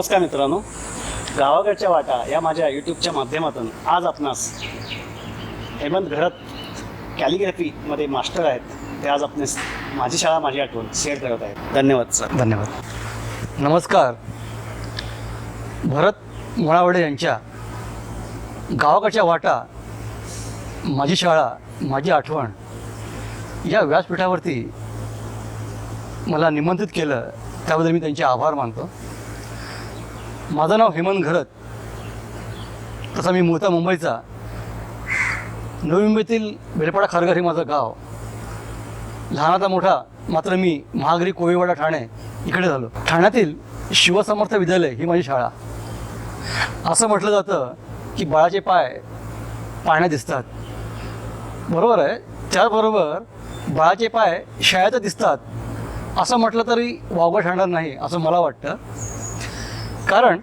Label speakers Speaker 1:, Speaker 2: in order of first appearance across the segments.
Speaker 1: नमस्कार मित्रांनो. गावाकडच्या वाटा या माझ्या यूट्यूबच्या माध्यमातून आज आपणास हेमंत घरत कॅलिग्राफीमध्ये मास्टर आहेत. ते आज आपणास माझी शाळा माझी आठवण शेअर करत आहेत. धन्यवाद सर
Speaker 2: धन्यवाद. नमस्कार. भरत मुळावडे यांच्या गावाकडच्या वाटा माझी शाळा माझी आठवण या व्यासपीठावरती मला निमंत्रित केलं त्याबद्दल मी त्यांचे आभार मानतो. माझं नाव हेमंत घरत. तसा मी मूळचा मुंबईचा. नवी मुंबईतील बेलपाडा खारघर हे माझं गाव. लहानाचा मोठा मात्र मी महागरी कोळीवाडा ठाणे इकडे झालो. ठाण्यातील शिवसमर्थ विद्यालय ही माझी शाळा. असं म्हटलं जातं की बाळाचे पाय पाण्यात दिसतात. बरोबर आहे? त्याचबरोबर बाळाचे पाय शाळेत दिसतात. असं म्हटलं तरी वावगं ठरणार नाही असं मला वाटतं. कारण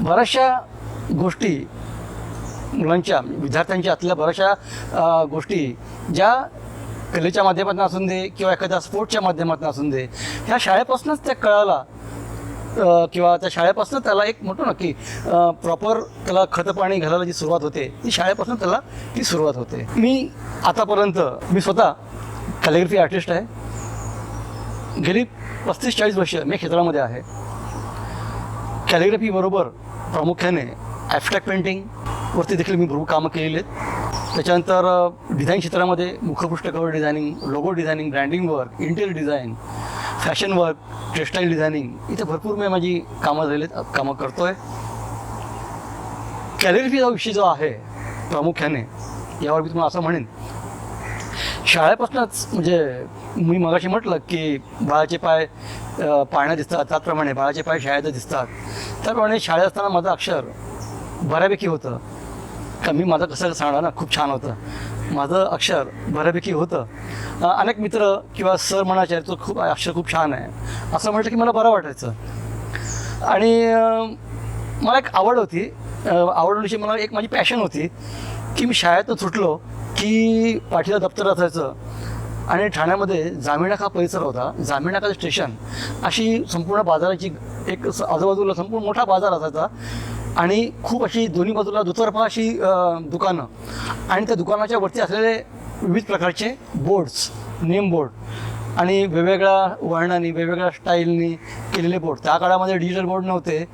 Speaker 2: बऱ्याचशा गोष्टी मुलांच्या विद्यार्थ्यांच्या आतल्या बऱ्याचशा गोष्टी ज्या कलेच्या माध्यमातून असून दे किंवा एखाद्या स्पोर्टच्या माध्यमातून असून दे ह्या शाळेपासूनच त्या कळाला किंवा त्या शाळेपासून त्याला एक म्हणतो ना की प्रॉपर त्याला खतं पाणी घालायला जी सुरुवात होते ती शाळेपासून त्याला ती सुरुवात होते. मी आतापर्यंत मी स्वतः कॅलिग्राफी आर्टिस्ट आहे. गेली पस्तीस चाळीस वर्ष मी क्षेत्रामध्ये आहे. कॅलिग्राफीबरोबर प्रामुख्याने ॲबस्ट्रॅक्ट पेंटिंगवरती देखील मी भरपूर कामं केलेली आहेत. त्याच्यानंतर डिझाईन क्षेत्रामध्ये मुखपृष्ठकवर designing logo designing branding work interior design fashion work textile designing इथे भरपूर मी माझी कामं झालेली आहेत कामं करतो आहे कॅलिग्राफी हा विषय जो आहे प्रामुख्याने यावर मी तुम्हाला असं म्हणेन शाळेपासूनच म्हणजे मी मगाशी म्हटलं की बाळाचे पाय पाळण्या दिसतात. त्याचप्रमाणे बाळाचे पाय शाळेत दिसतात. त्याप्रमाणे शाळेत असताना माझं अक्षर बऱ्यापैकी होतं. का मी माझं कसं सांगणार ना? खूप छान होतं. माझं अक्षर बऱ्यापैकी होतं. अनेक मित्र किंवा सर म्हणायचे तो खूप अक्षर खूप छान आहे. असं म्हटलं की मला बरं वाटायचं. आणि मला एक आवड होती. आवड म्हणजे मला एक माझी पॅशन होती की मी शाळेतून सुटलो की पाठीला दप्तर असायचं. आणि ठाण्यामध्ये जामिनाका परिसर होता. जामिनाका स्टेशन अशी संपूर्ण बाजाराची एक आजूबाजूला संपूर्ण मोठा बाजार असायचा. आणि खूप अशी दोन्ही बाजूला दुतर्फा अशी दुकानं. आणि त्या दुकानाच्या वरती असलेले विविध प्रकारचे बोर्ड्स नेम बोर्ड आणि वेगवेगळ्या वर्णाने वेगवेगळ्या स्टाईलनी केलेले बोर्ड त्या काळामध्ये डिजिटल बोर्ड नव्हते.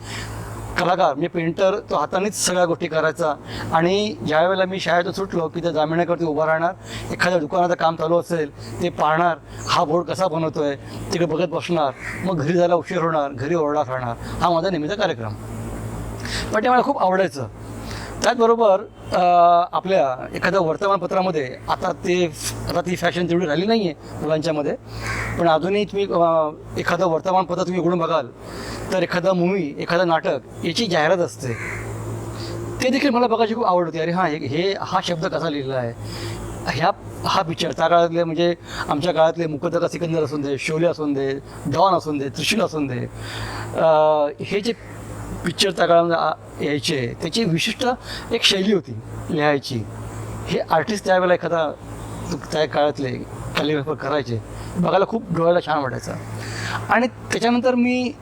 Speaker 2: कलाकार मी पेंटर तो हातानेच सगळ्या गोष्टी करायचा. आणि ज्या वेळेला मी शाळेत सुटलो की त्या जामिनाकरती उभा राहणार एखाद्या दुकानाचं काम चालू असेल ते पाहणार हा बोर्ड कसा बनवतोय तिकडे बघत बसणार मग घरी जायला उशीर होणार घरी ओरडा राहणार हा माझा नेहमीचा कार्यक्रम. पण ते मला खूप आवडायचं. त्याचबरोबर आपल्या एखाद्या वर्तमानपत्रामध्ये आता ते आता ती फॅशन तेवढी राहिली नाही आहे मुलांच्यामध्ये. पण अजूनही तुम्ही एखादं वर्तमानपत्र तुम्ही उघडून बघाल तर एखादा मूवी एखादं नाटक याची जाहिरात असते. ते देखील मला बघायची खूप आवड होती. अरे हां हे हे हा शब्द कसा लिहिला आहे? ह्या हा पिक्चर त्या काळातले म्हणजे आमच्या काळातले मुकदका सिकंदर असून दे शोले असून दे डॉन असून दे त्रिशूल असून दे हे जे पिक्चर त्या काळामध्ये यायचे. त्याची विशिष्ट एक शैली होती लिहायची. हे आर्टिस्ट त्यावेळेला एखादा त्या काळातले कॅलिग्राफर करायचे. बघायला खूप डोळ्याला छान वाटायचं. आणि त्याच्यानंतर मी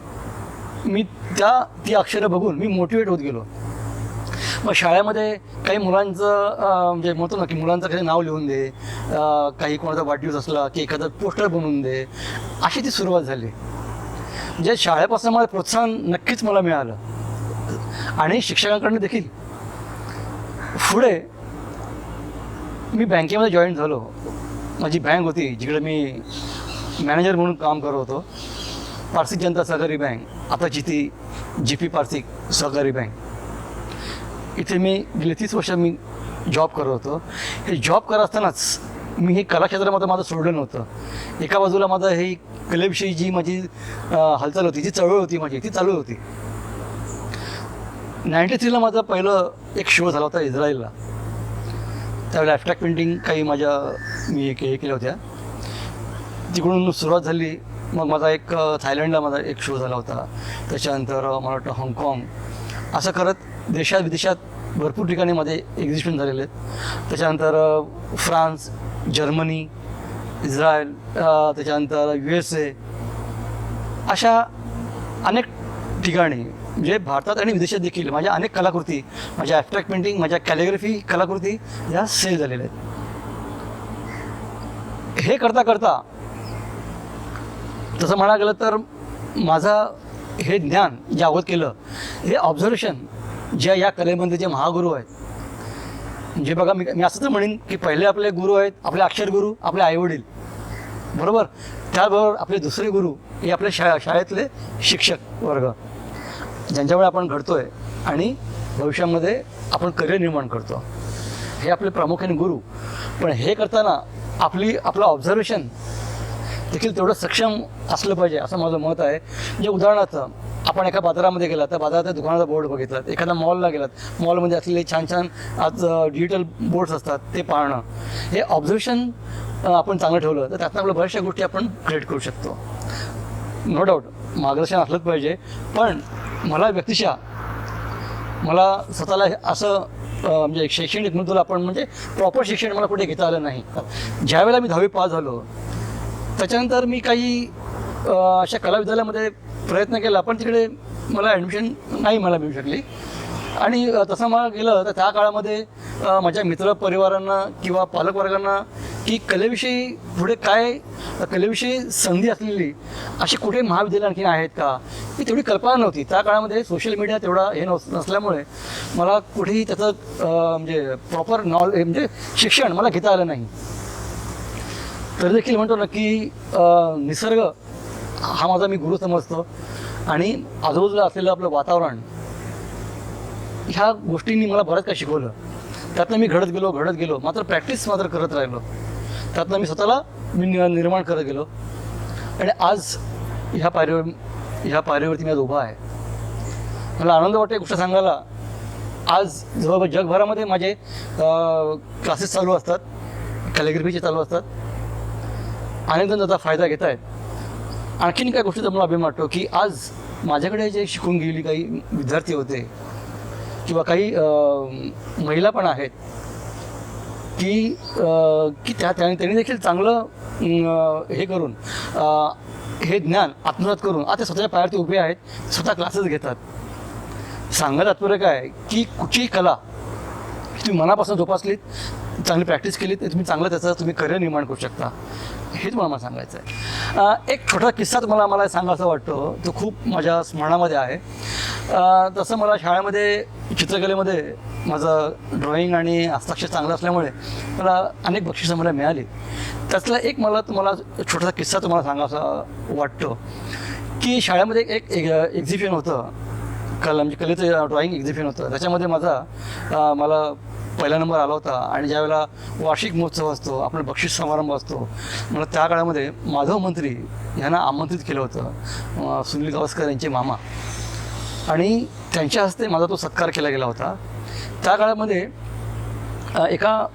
Speaker 2: मी त्या ती अक्षरं बघून मी मोटिवेट होत गेलो. मग शाळेमध्ये काही मुलांचं म्हणजे म्हणतो ना की मुलांचं काही नाव लिहून दे काही कोणाचा वाढदिवस असला की एखादं पोस्टर बनवून दे अशी ती सुरुवात झाली. म्हणजे शाळेपासून मला प्रोत्साहन नक्कीच मला मिळालं. आणि शिक्षकांकडनं देखील. पुढे मी बँकेमध्ये जॉईन झालो. माझी बँक होती जिकडे मी मॅनेजर म्हणून काम करत होतो. पारसिक जनता सहकारी बँक आता जिथे जी पी पारसिक सहकारी बँक. इथे मी गेले तीस वर्ष मी जॉब करत होतो. हे जॉब करत असतानाच मी हे कलाक्षेत्रामध्ये माझं सोडलं नव्हतं. एका बाजूला माझं हे कलेविषयी जी माझी हालचाल होती जी चळवळ होती माझी ती चालू होती. नाईन्टी थ्रीला माझं पहिलं एक शो झाला होता इस्रायलला. त्यावेळेला ॲफ्टॅक पेंटिंग काही माझ्या मी हे केल्या होत्या. तिकडून सुरुवात झाली मग माझा एक थायलंडला माझा एक शो झाला होता. त्याच्यानंतर मला वाटतं हाँगकाँग असं करत देशात विदेशात भरपूर ठिकाणी माझे एक्झिबिशन झालेले आहेत. त्याच्यानंतर फ्रान्स जर्मनी इस्रायल त्याच्यानंतर यू एस ए अशा अनेक ठिकाणी म्हणजे भारतात आणि विदेशात देखील माझ्या अनेक कलाकृती माझ्या ॲबस्ट्रॅक्ट पेंटिंग माझ्या कॅलिग्राफी कलाकृती या सेल झालेल्या आहेत. हे करता करता तसं म्हणायला गेलं तर माझा हे ज्ञान जे अवगत केलं हे ऑब्झर्वेशन ज्या या कलेमध्ये जे महागुरू आहेत जे बघा मी मी असं तर म्हणेन की पहिले आपले गुरु आहेत आपले अक्षरगुरू आपले आईवडील बरोबर? त्याबरोबर आपले दुसरे गुरु हे आपले शा शाळेतले शिक्षक वर्ग. ज्यांच्यामुळे आपण घडतोय आणि भविष्यामध्ये आपण करिअर निर्माण करतो. हे आपले प्रामुख्याने गुरु. पण हे करताना आपली आपलं ऑब्झर्वेशन देखील तेवढं सक्षम असलं पाहिजे असं माझं मत आहे. म्हणजे उदाहरणार्थ आपण एका बाजारामध्ये गेलात त्या बाजारात दुकानाचा बोर्ड बघितलात एखाद्या मॉलला गेलात. मॉलमध्ये असलेले छान छान आज डिजिटल बोर्ड्स असतात ते पाहणं. हे ऑब्झर्वेशन आपण चांगलं ठेवलं तर त्यातनं आपल्या बऱ्याचशा गोष्टी आपण क्रिएट करू शकतो. नो डाऊट मार्गदर्शन असलंच पाहिजे. पण मला व्यक्तिशः मला स्वतःला हे असं म्हणजे शैक्षणिक मृदूला आपण म्हणजे प्रॉपर शिक्षण मला कुठे घेता आलं नाही. ज्यावेळेला मी दहावी पास झालो त्याच्यानंतर मी काही अशा कला विद्यालयामध्ये प्रयत्न केला पण तिकडे मला ॲडमिशन नाही मला मिळू शकली. आणि तसं मला गेलं तर त्या काळामध्ये माझ्या मित्र परिवारांना किंवा पालकवर्गांना की कलेविषयी पुढे काय कलेविषयी संधी असलेली अशी कुठे महाविद्यालय आणखी आहेत का ही तेवढी कल्पना नव्हती. त्या काळामध्ये सोशल मीडिया तेवढा हे नस नसल्यामुळे मला कुठेही त्याचं म्हणजे प्रॉपर नॉलेज म्हणजे शिक्षण मला घेता आलं नाही. तरी देखील म्हणतो ना की निसर्ग हा माझा मी गुरु समजतो आणि आजूबाजूला असलेलं आपलं वातावरण ह्या गोष्टींनी मला बरंच काय शिकवलं. त्यातनं मी घडत गेलो घडत गेलो मात्र प्रॅक्टिस मात्र करत राहिलो. त्यातनं मी स्वतःला मी नि- निर्माण करत गेलो. आणि आज ह्या पायरीवर ह्या पायरीवरती मी आज उभा आहे. मला आनंद वाटतो एक गोष्ट सांगायला. आज जवळपास जगभरामध्ये माझे क्लासेस चालू असतात. कॅलिग्राफीचे चालू असतात. अनेक जण त्याचा फायदा घेत आहेत. आणखीन काही गोष्टीचा मला अभिमान वाटतो की आज माझ्याकडे जे शिकून गेलेली काही विद्यार्थी होते किंवा काही महिला पण आहेत की की त्या त्यांनी देखील चांगलं हे करून हे ज्ञान आत्मसात करून आता स्वतःच्या पायावरती उभे आहेत स्वतः क्लासेस घेतात. सांगायला तात्पर्य काय की कुठलीही कला तुम्ही मनापासून जोपासलीत चांगली प्रॅक्टिस केली तर तुम्ही चांगलं त्याचं तुम्ही करिअर निर्माण करू शकता. हे तुम्हाला मला सांगायचं आहे एक छोटा किस्सा तुम्हाला मला सांगायचा वाटतो तो खूप माझ्या स्मरणामध्ये आहे. तसं मला शाळेमध्ये चित्रकलेमध्ये माझं ड्रॉइंग आणि हस्ताक्षर चांगलं असल्यामुळे मला अनेक बक्षिसं मला मिळाली. त्यातला एक मला तुम्हाला छोटासा किस्सा तुम्हाला सांगायचा वाटतो की शाळेमध्ये एक एक्झिबिशन होतं. कला म्हणजे कलेचं ड्रॉइंग एक्झिबिशन होतं. त्याच्यामध्ये माझा मला पहिला नंबर आला होता आणि ज्यावेळेला वार्षिक महोत्सव असतो आपला बक्षीस समारंभ असतो मला त्या काळामध्ये माधव मंत्री यांना आमंत्रित केलं होतं सुनील गावस्कर यांचे मामा. आणि त्यांच्या हस्ते माझा तो सत्कार केला गेला होता. त्या काळामध्ये एका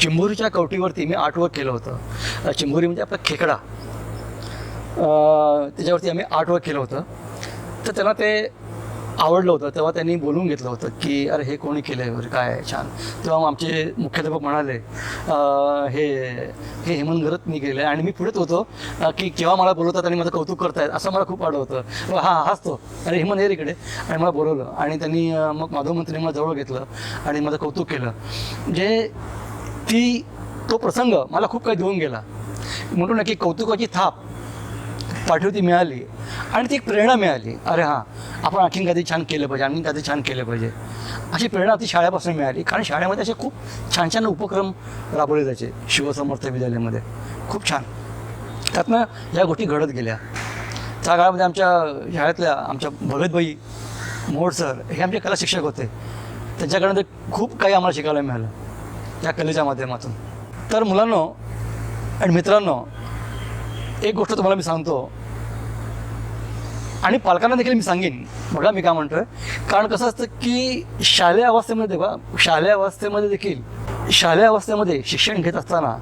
Speaker 2: चिंबोरीच्या कवटीवरती मी आर्टवर्क केलं होतं. चिंबोरी म्हणजे आपला खेकडा. त्याच्यावरती आम्ही आर्टवर्क केलं होतं. तर त्यांना ते आवडलं होतं तेव्हा त्यांनी बोलून घेतलं होतं की अरे हे कोणी केलं आहे वगैरे? काय छान. तेव्हा आमचे मुख्याध्यापक म्हणाले हे हे हेमंत गरतनी केलं आहे आणि मी पुढेच होतो की केव्हा मला बोलवतात आणि माझं कौतुक करतायत असं मला खूप आवडलं होतं. हां हाच तो. अरे हेमंत हे इकडे. आणि मला बोलवलं आणि त्यांनी मग माधव मंत्री मला जवळ घेतलं आणि माझं कौतुक केलं. जे ती तो प्रसंग मला खूप काही देऊन गेला. म्हणून ना की कौतुकाची थाप पाठवती मिळाली. आणि ती एक प्रेरणा मिळाली. अरे हां आपण आणखीन कधी छान केलं पाहिजे आणखीन कधी छान केलं पाहिजे. अशी प्रेरणा ती शाळेपासून मिळाली. कारण शाळेमध्ये असे खूप छान छान उपक्रम राबवले जायचे शिवसमर्थ विद्यालयामध्ये. खूप छान. त्यातनं या गोष्टी घडत गेल्या. त्या काळामध्ये आमच्या शाळेतल्या आमच्या भगतबाई मोड सर हे आमचे कला शिक्षक होते. त्यांच्याकडनं ते खूप काही आम्हाला शिकायला मिळालं. या कलेच्या माध्यमातून. तर मुलांनो आणि मित्रांनो एक गोष्ट तुम्हाला मी सांगतो. आणि पालकांना देखील मी सांगेन. बघा मी काय म्हणतोय. कारण कसं असतं की शालेय अवस्थेमध्ये बघा शालेय अवस्थेमध्ये देखील शालेय अवस्थेमध्ये शिक्षण घेत असताना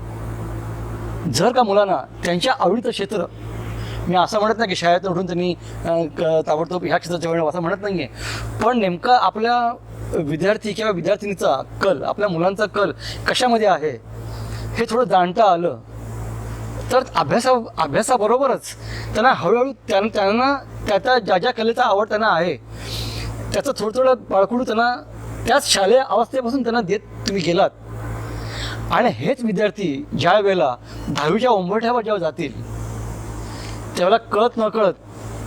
Speaker 2: जर का मुलांना त्यांच्या आवडीचं क्षेत्र मी असं म्हणत नाही की शाळेत उठून त्यांनी क- ताबडतोब ह्या क्षेत्राच्या वेळ असं म्हणत नाही आहे पण नेमका आपल्या विद्यार्थी किंवा विद्यार्थिनीचा कल आपल्या मुलांचा कल कशामध्ये आहे हे थोडं जाणता आलं. तर अभ्यासा अभ्यासाबरोबरच त्यांना हळूहळू त्यां त्यांना त्या त्या ज्या ज्या कलेचा आवड त्यांना आहे त्याचं थोडं थोडं बाळकडू त्यांना त्याच शालेय अवस्थेपासून त्यांना देत तुम्ही गेलात. आणि हेच विद्यार्थी ज्या वेळेला दहावीच्या उंबरठ्यावर जेव्हा जातील त्यावेळेला कळत न कळत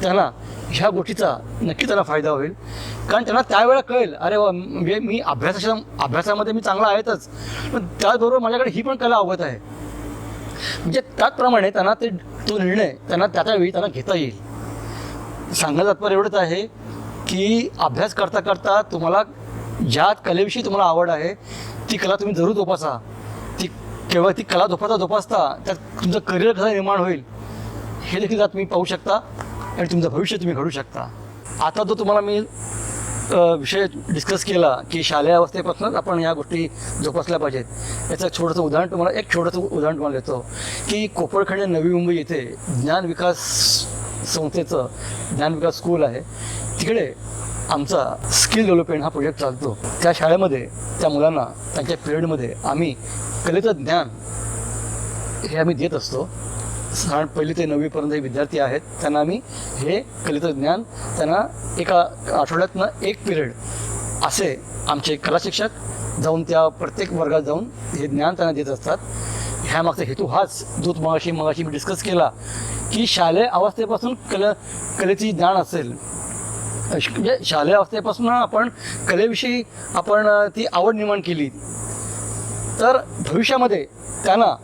Speaker 2: त्यांना ह्या गोष्टीचा नक्की त्यांना फायदा होईल. कारण त्यांना त्यावेळेला कळेल अरे वा म्हणजे मी अभ्यासाच्या अभ्यासामध्ये मी चांगला आहेतच पण त्याचबरोबर माझ्याकडे ही पण कला अवगत आहे. म्हणजे त्याचप्रमाणे त्यांना ते तो निर्णय त्यांना त्याच्या वेळी त्यांना घेता येईल. सांगायचं तात्पर्य एवढंच आहे की अभ्यास करता करता तुम्हाला ज्या कलेविषयी तुम्हाला आवड आहे ती कला तुम्ही जरूर जोपासा. ती केवळ ती कला जोपासता जोपासता त्यात तुमचं करिअर कसं निर्माण होईल हे देखील तुम्ही पाहू शकता आणि तुमचं भविष्य तुम्ही घडू शकता. आता जो तुम्हाला मी विषय डिस्कस केला की शालेय अवस्थेपासूनच आपण या गोष्टी जोपासल्या पाहिजेत. याचं छोटंसं उदाहरण तुम्हाला एक छोटंसं उदाहरण तुम्हाला देतो की कोपरखंड नवी मुंबई येथे ज्ञान विकास संस्थेचं ज्ञान विकास स्कूल आहे. तिकडे आमचा स्किल डेव्हलपमेंट हा प्रोजेक्ट चालतो. त्या शाळेमध्ये त्या मुलांना त्यांच्या पिरियडमध्ये आम्ही कलेचं ज्ञान हे आम्ही देत असतो. साधारण पहिली ते नववीपर्यंत विद्यार्थी आहेत त्यांना आम्ही हे कलेचं ज्ञान त्यांना एका आठवड्यातनं एक पिरियड असे आमचे कला शिक्षक जाऊन त्या प्रत्येक वर्गात जाऊन हे ज्ञान त्यांना देत असतात. ह्या मागचा हेतू हाच दूत मगाशी मगाशी मी डिस्कस केला की शालेय अवस्थेपासून कल कलेची ज्ञान असेल. म्हणजे शालेय अवस्थेपासून आपण कलेविषयी आपण ती आवड निर्माण केली. तर भविष्यामध्ये त्यांना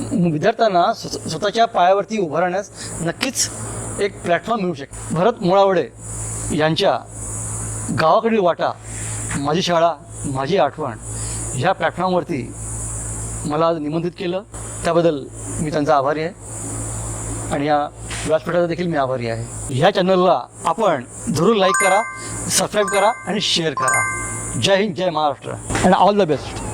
Speaker 2: विद्यार्थ्यांना स्व- स्वतःच्या पायावरती उभं राहण्यास नक्कीच एक प्लॅटफॉर्म मिळू शकेल. भरत मुळावडे यांच्या गावाकडील वाटा माझी शाळा माझी आठवण ह्या प्लॅटफॉर्मवरती मला आज निमंत्रित केलं. त्याबद्दल मी त्यांचा आभारी आहे. आणि या व्यासपीठाचा देखील मी आभारी आहे. ह्या चॅनलला आपण जरूर लाईक करा सबस्क्राईब करा आणि शेअर करा. जय हिंद जय Maharashtra. And all the best